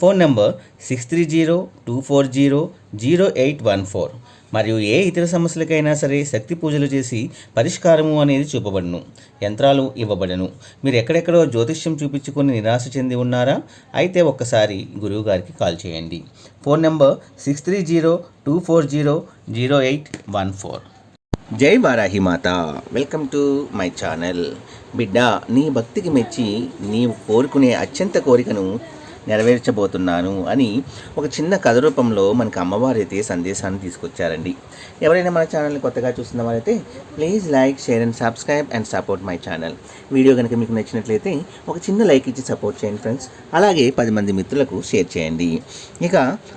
Phone number six three zero two four zero zero eight one four. మరియు ఏ ఇతర సమస్యలకైనా సరే శక్తి పూజలు చేసి పరిష్కారము అనేది చూపబడును. యంత్రాలు ఇవ్వబడను. మీరు ఎక్కడెక్కడో జ్యోతిష్యం చూపించుకొని నిరాశ చెంది ఉన్నారా? అయితే ఒక్కసారి గురువు గారికి కాల్ చేయండి. Phone number six three zero two four zero zero eight one four. జై వారాహి మాత. Welcome to my channel. బిడ్డ నీ భక్తికి మెచ్చి నీవు కోరుకునే అత్యంత కోరికను నెరవేర్చబోతున్నాను అని ఒక చిన్న కథ రూపంలో మనకు అమ్మవారు అయితే సందేశాన్ని తీసుకొచ్చారండి. ఎవరైనా మన ఛానల్ని కొత్తగా చూస్తున్న వారైతే please like share and subscribe and support my channel. Video కనుక మీకు నచ్చినట్లయితే ఒక చిన్న లైక్ ఇచ్చి సపోర్ట్ చేయండి ఫ్రెండ్స్. అలాగే పది మంది మిత్రులకు షేర్ చేయండి. ఇక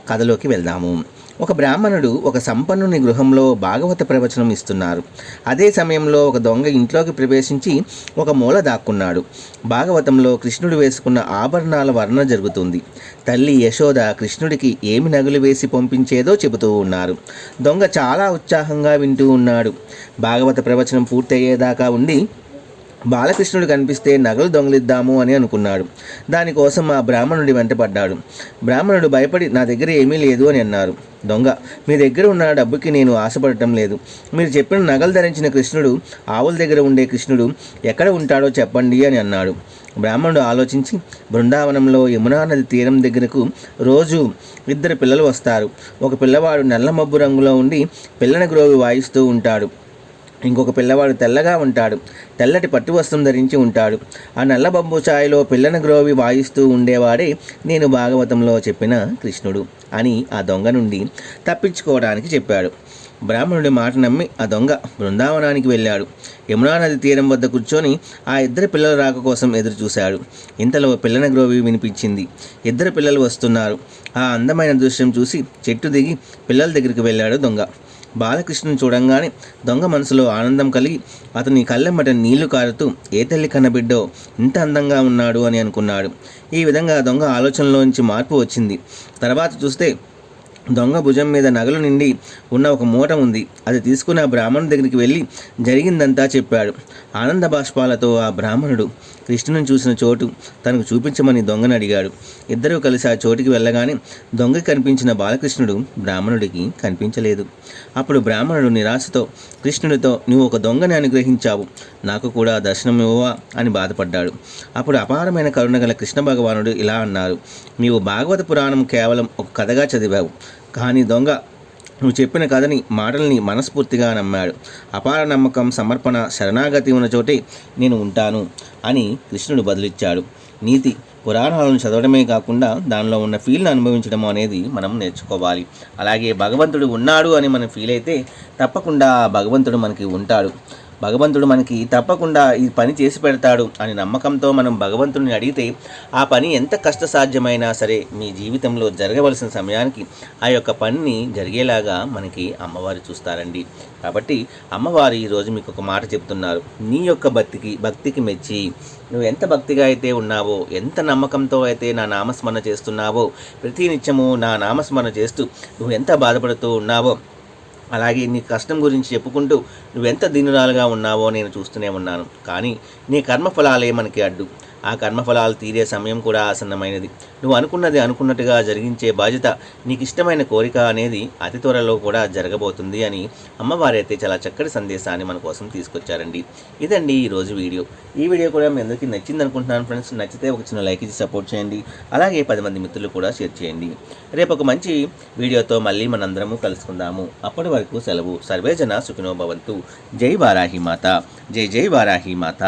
కథలోకి వెళ్దాము. ఒక బ్రాహ్మణుడు ఒక సంపన్నుని గృహంలో భాగవత ప్రవచనం ఇస్తున్నారు. అదే సమయంలో ఒక దొంగ ఇంట్లోకి ప్రవేశించి ఒక మూల దాక్కున్నాడు. భాగవతంలో కృష్ణుడు వేసుకున్న ఆభరణాల వర్ణన జరుగుతుంది. తల్లి యశోద కృష్ణుడికి ఏమి నగులు వేసి పంపించేదో చెబుతూ ఉన్నారు. దొంగ చాలా ఉత్సాహంగా వింటూ ఉన్నాడు. భాగవత ప్రవచనం పూర్తయ్యేదాకా ఉండి బాలకృష్ణుడు కనిపిస్తే నగలు దొంగలిద్దాము అని అనుకున్నాడు. దానికోసం ఆ బ్రాహ్మణుడి వెంటపడ్డాడు బ్రాహ్మణుడు భయపడి నా దగ్గర ఏమీ లేదు అని అన్నారు. దొంగ మీ దగ్గర ఉన్న డబ్బుకి నేను ఆశపడటం లేదు. మీరు చెప్పిన నగలు ధరించిన కృష్ణుడు ఆవుల దగ్గర ఉండే కృష్ణుడు ఎక్కడ ఉంటాడో చెప్పండి అని అన్నాడు. బ్రాహ్మణుడు ఆలోచించి బృందావనంలో యమునా నది తీరం దగ్గరకు రోజు ఇద్దరు పిల్లలు వస్తారు. ఒక పిల్లవాడు నల్ల మబ్బు రంగులో ఉండి పిల్లని గ్రోవి వాయిస్తూ ఉంటాడు. ఇంకొక పిల్లవాడు తెల్లగా ఉంటాడు. తెల్లటి పట్టు వస్త్రం ధరించి ఉంటాడు. ఆ నల్ల బొంబు ఛాయలో పిల్లని గ్రోవి వాయిస్తూ ఉండేవాడే నేను భాగవతంలో చెప్పిన కృష్ణుడు అని ఆ దొంగ నుండి తప్పించుకోవడానికి చెప్పాడు. బ్రాహ్మణుడి మాట నమ్మి ఆ దొంగ బృందావనానికి వెళ్ళాడు. యమునా నది తీరం వద్ద కూర్చొని ఆ ఇద్దరు పిల్లల రాక కోసం ఎదురు చూశాడు ఇంతలో పిల్లన గ్రోవి వినిపించింది. ఇద్దరు పిల్లలు వస్తున్నారు. ఆ అందమైన దృశ్యం చూసి చెట్టు దిగి పిల్లల దగ్గరికి వెళ్ళాడు దొంగ. బాలకృష్ణుని చూడంగానే దొంగ మనసులో ఆనందం కలిగి అతని కళ్ళెమ్మట నీళ్ళు కారుతూ ఏ తల్లి కన్నబిడ్డో ఇంత అందంగా ఉన్నాడు అని అనుకున్నాడు. ఈ విధంగా దొంగ ఆలోచనలోంచి మార్పు వచ్చింది. తర్వాత చూస్తే దొంగ భుజం మీద నగలు నిండి ఉన్న ఒక మూట ఉంది. అది తీసుకుని ఆ బ్రాహ్మణుడి దగ్గరికి వెళ్ళి జరిగిందంతా చెప్పాడు. ఆనంద బాష్పాలతో ఆ బ్రాహ్మణుడు కృష్ణుని చూసిన చోటు తనకు చూపించమని దొంగను అడిగాడు. ఇద్దరూ కలిసి ఆ చోటికి వెళ్ళగానే దొంగకి కనిపించిన బాలకృష్ణుడు బ్రాహ్మణుడికి కనిపించలేదు. అప్పుడు బ్రాహ్మణుడు నిరాశతో కృష్ణుడితో నువ్వు ఒక దొంగని అనుగ్రహించావు. నాకు కూడా దర్శనం ఇవ్వవా? అని బాధపడ్డాడు. అప్పుడు అపారమైన కరుణ గల కృష్ణ భగవానుడు ఇలా అన్నారు. నీవు భాగవత పురాణం కేవలం ఒక కథగా చదివావు. కానీ దొంగ. నువ్వు చెప్పిన కథని మాటల్ని మనస్ఫూర్తిగా నమ్మాడు. అపార నమ్మకం సమర్పణ శరణాగతి ఉన్న చోటే నేను ఉంటాను అని కృష్ణుడు బదులిచ్చాడు. నీతి పురాణాలను చదవడమే కాకుండా దానిలో ఉన్న ఫీల్ని అనుభవించడం అనేది మనం నేర్చుకోవాలి. అలాగే భగవంతుడు ఉన్నాడు అని మనం ఫీల్ అయితే తప్పకుండా భగవంతుడు మనకి ఉంటాడు. భగవంతుడు మనకి తప్పకుండా ఈ పని చేసి పెడతాడు అని నమ్మకంతో మనం భగవంతుడిని అడిగితే ఆ పని ఎంత కష్టసాధ్యమైనా సరే మీ జీవితంలో జరగవలసిన సమయానికి ఆ యొక్క పనిని జరిగేలాగా మనకి అమ్మవారు చూస్తారండి. కాబట్టి అమ్మవారు ఈరోజు మీకు ఒక మాట చెప్తున్నారు. నీ యొక్క భక్తికి భక్తికి మెచ్చి నువ్వు ఎంత భక్తిగా అయితే ఉన్నావో ఎంత నమ్మకంతో అయితే నా నామస్మరణ చేస్తున్నావో ప్రతి నిత్యము నా నామస్మరణ చేస్తూ నువ్వు ఎంత బాధపడుతూ ఉన్నావో అలాగే నీ కష్టం గురించి చెప్పుకుంటూ నువ్వెంత దీనురాలుగా ఉన్నావో నేను చూస్తూనే ఉన్నాను. కానీ నీ కర్మఫలాలే మనకి అడ్డు. ఆ కర్మఫలాలు తీరే సమయం కూడా ఆసన్నమైనది. నువ్వు అనుకున్నది అనుకున్నట్టుగా జరిగించే బాధ్యత నీకు ఇష్టమైన కోరిక అనేది అతి త్వరలో కూడా జరగబోతుంది అని అమ్మవారైతే చాలా చక్కటి సందేశాన్ని మన కోసం తీసుకొచ్చారండి. ఇదండి ఈరోజు వీడియో. ఈ వీడియో కూడా మీ అందరికీ నచ్చింది అనుకుంటున్నాను ఫ్రెండ్స్. నచ్చితే ఒక చిన్న లైక్ ఇచ్చి సపోర్ట్ చేయండి. అలాగే పది మంది మిత్రులు కూడా షేర్ చేయండి. రేపు ఒక మంచి వీడియోతో మళ్ళీ మనందరము కలుసుకుందాము. అప్పటి వరకు సెలవు. సర్వేజన సుఖినో భవంతు. జై వారాహి మాత. జై జై వారాహి మాత.